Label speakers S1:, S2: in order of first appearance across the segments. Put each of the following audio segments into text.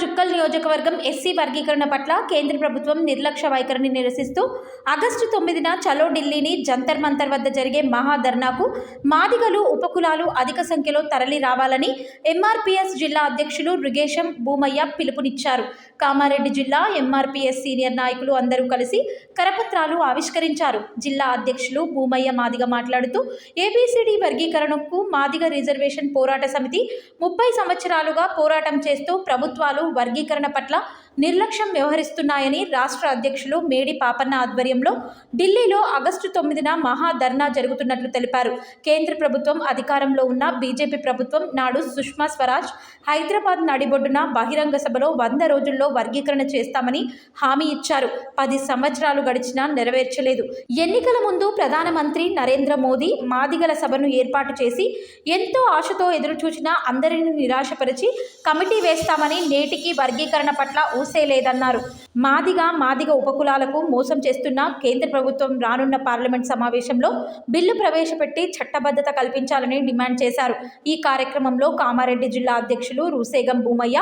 S1: జుక్కల్ నియోజకవర్గం ఎస్సీ వర్గీకరణ పట్ల కేంద్ర ప్రభుత్వం నిర్లక్ష్య వైఖరిని నిరసిస్తూ ఆగస్టు తొమ్మిదిన చలో ఢిల్లీని జంతర్ మంతర్ వద్ద జరిగే మహాధర్నాకు మాదిగలు ఉపకులాలు అధిక సంఖ్యలో తరలి రావాలని ఎంఆర్పీఎస్ జిల్లా అధ్యక్షులు రుగేశం భూమయ్య పిలుపునిచ్చారు. కామారెడ్డి జిల్లా ఎంఆర్పీఎస్ సీనియర్ నాయకులు అందరూ కలిసి కరపత్రాలు ఆవిష్కరించారు. జిల్లా అధ్యక్షులు భూమయ్య మాదిగ మాట్లాడుతూ ఏబిసిడి వర్గీకరణకు మాదిగ రిజర్వేషన్ పోరాట సమితి ముప్పై సంవత్సరాలుగా పోరాటం చేస్తూ ప్రభుత్వాలు వర్గీకరణ పట్ల నిర్లక్ష్యం వ్యవహరిస్తున్నాయని రాష్ట్ర అధ్యక్షులు మేడి పాపన్న ఆధ్వర్యంలో ఢిల్లీలో ఆగస్టు తొమ్మిదిన మహా ధర్నా జరుగుతున్నట్లు తెలిపారు. కేంద్ర ప్రభుత్వం అధికారంలో ఉన్న బీజేపీ ప్రభుత్వం నాడు సుష్మా స్వరాజ్ హైదరాబాద్ నడిబొడ్డున బహిరంగ సభలో వంద రోజుల్లో వర్గీకరణ చేస్తామని హామీ ఇచ్చారు. పది సంవత్సరాలు గడిచినా నెరవేర్చలేదు. ఎన్నికల ముందు ప్రధానమంత్రి నరేంద్ర మోదీ మాదిగల సభను ఏర్పాటు చేసి ఎంతో ఆశతో ఎదురుచూచినా అందరినీ నిరాశపరిచి కమిటీ వేస్తామని నేటికి వర్గీకరణ పట్ల ఊసే లేదన్నారు. మాదిగ మాదిగ ఉపకులాలకు మోసం చేస్తున్న కేంద్ర ప్రభుత్వం రానున్న పార్లమెంట్ సమావేశంలో బిల్లు ప్రవేశపెట్టి చట్టబద్ధత కల్పించాలని డిమాండ్ చేశారు. ఈ కార్యక్రమంలో కామారెడ్డి జిల్లా అధ్యక్షులు రూసేగం భూమయ్య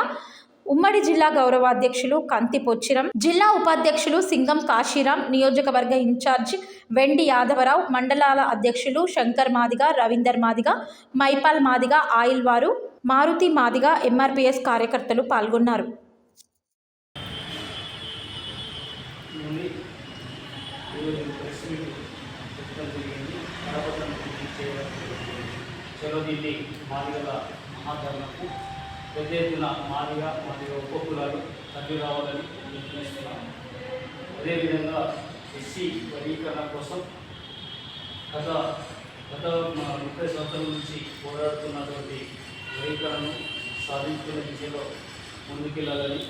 S1: ఉమ్మడి జిల్లా గౌరవాధ్యక్షులు కంతి పొచ్చిరం జిల్లా ఉపాధ్యక్షులు సింగం కాశీరాం నియోజకవర్గ ఇన్ఛార్జ్ వెండి యాదవరావు మండలాల అధ్యక్షులు శంకర్ మాదిగ రవీందర్ మాదిగ మైపాల్ మాదిగ ఆయిల్ వారు మారుతి మాదిగ ఎంఆర్పిఎస్ కార్యకర్తలు పాల్గొన్నారు.
S2: నుండి ఈరోజు ప్రెస్ మీట్ పెట్టడం జరిగింది కరపత్రం పూర్తి చేయడం జరిగింది చలో మాదిగల మహాధర్మకు పెద్ద ఎత్తున మాదిగ మరియు ఉపకులాలు తగ్గి రావాలని నిర్ణయిస్తున్నాం అదేవిధంగా ఎస్సీ వర్గీకరణ కోసం గత గత ముప్పై సంవత్సరాల నుంచి పోరాడుతున్నటువంటి వర్గీకరణను సాధించుకునే దిశలో ముందుకెళ్ళాలని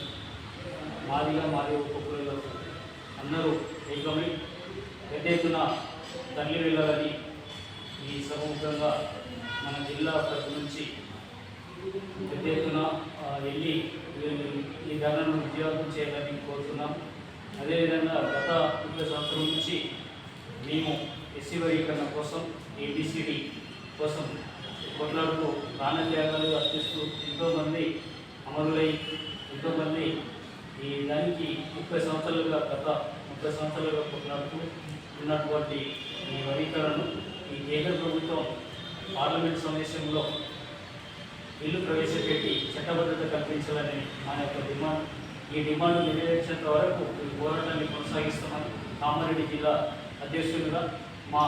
S2: మాదిగా మాదిగ ఉపకులకు అందరూ ఏకమై పెద్ద ఎత్తున తల్లి వెళ్ళాలని ఈ సముఖంగా మన జిల్లా తరపు నుంచి పెద్ద ఎత్తున వెళ్ళి ఈ- ఈ ధరను విజయవంతం చేయాలని కోరుతున్నాం. అదేవిధంగా గత ముప్పై సంవత్సరం నుంచి మేము ఎస్సీ వర్గీకరణ కోసం ఏబిసిడి కోసం కొట్లాడుతూ ప్రాణత్యాగాలు అర్పిస్తూ ఎంతోమంది అమరులై ఎంతోమంది ఈ దానికి ముప్పై సంవత్సరాలుగా గత ముప్పై సంవత్సరాలుగా కొట్లాడుతూ ఉన్నటువంటి ఈ వనీకరణను ఈ కేంద్ర ప్రభుత్వం పార్లమెంట్ సమావేశంలో బిల్లు ప్రవేశపెట్టి చట్టబద్ధత కల్పించాలని మా యొక్క డిమాండ్. ఈ డిమాండ్ నెరవేర్చేంత వరకు ఈ పోరాటాన్ని కొనసాగిస్తామని కామారెడ్డి జిల్లా అధ్యక్షులుగా మా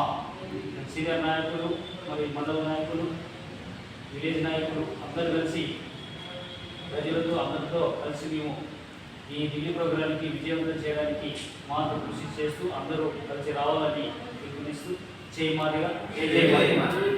S2: సీనియర్ నాయకులు మరియు మండల నాయకులు విలేజ్ నాయకులు అందరూ కలిసి ప్రజలతో అందరితో కలిసి మేము ఈ ఢిల్లీ ప్రోగ్రామ్కి విజయవంతం చేయడానికి మాతో కృషి చేస్తూ అందరూ కలిసి రావాలని పిలుపునిస్తూ చేయమాదిగా మాదిగా.